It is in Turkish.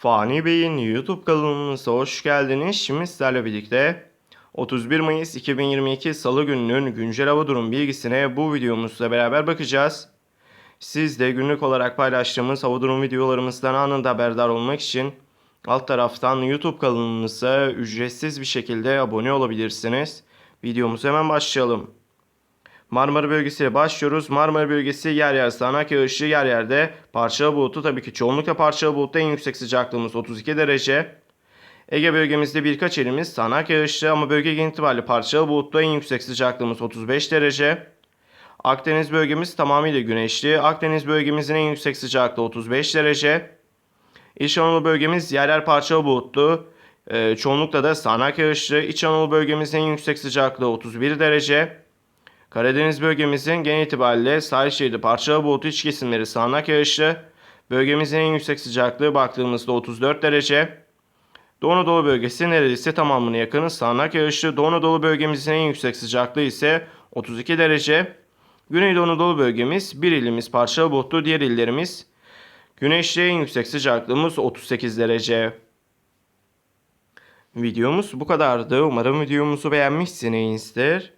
Fani Bey'in YouTube kanalımıza hoş geldiniz. Şimdi sizlerle birlikte 31 Mayıs 2022 Salı gününün güncel hava durum bilgisine bu videomuzla beraber bakacağız. Siz de günlük olarak paylaştığımız hava durum videolarımızdan anında haberdar olmak için alt taraftan YouTube kanalımıza ücretsiz bir şekilde abone olabilirsiniz. Videomuza hemen başlayalım. Marmara bölgesiyle başlıyoruz. Marmara bölgesi yer yer sağanak yağışlı yer yerde parçalı bulutlu tabii ki çoğunlukla parçalı bulutlu en yüksek sıcaklığımız 32 derece. Ege bölgemizde birkaç yerimiz sağanak yağışlı ama bölge genel itibariyle parçalı bulutlu en yüksek sıcaklığımız 35 derece. Akdeniz bölgemiz tamamıyla güneşli. Akdeniz bölgemizin en yüksek sıcaklığı 35 derece. İç Anadolu bölgemiz yer yer parçalı bulutlu. Ee, çoğunlukla da sağanak yağışlı. İç Anadolu bölgemizin en yüksek sıcaklığı 31 derece. Karadeniz bölgemizin genel itibariyle sahil şeridi parçalı bulutlu iç kesimleri sağanak yağışlı. Bölgemizin en yüksek sıcaklığı baktığımızda 34 derece. Doğu Anadolu bölgesi neredeyse tamamına yakın sağanak yağışlı. Doğu Anadolu bölgemizin en yüksek sıcaklığı ise 32 derece. Güneydoğu Anadolu bölgemiz bir ilimiz parçalı bulutlu diğer illerimiz güneşli en yüksek sıcaklığımız 38 derece. Videomuz bu kadardı. Umarım videomuzu beğenmişsinizdir.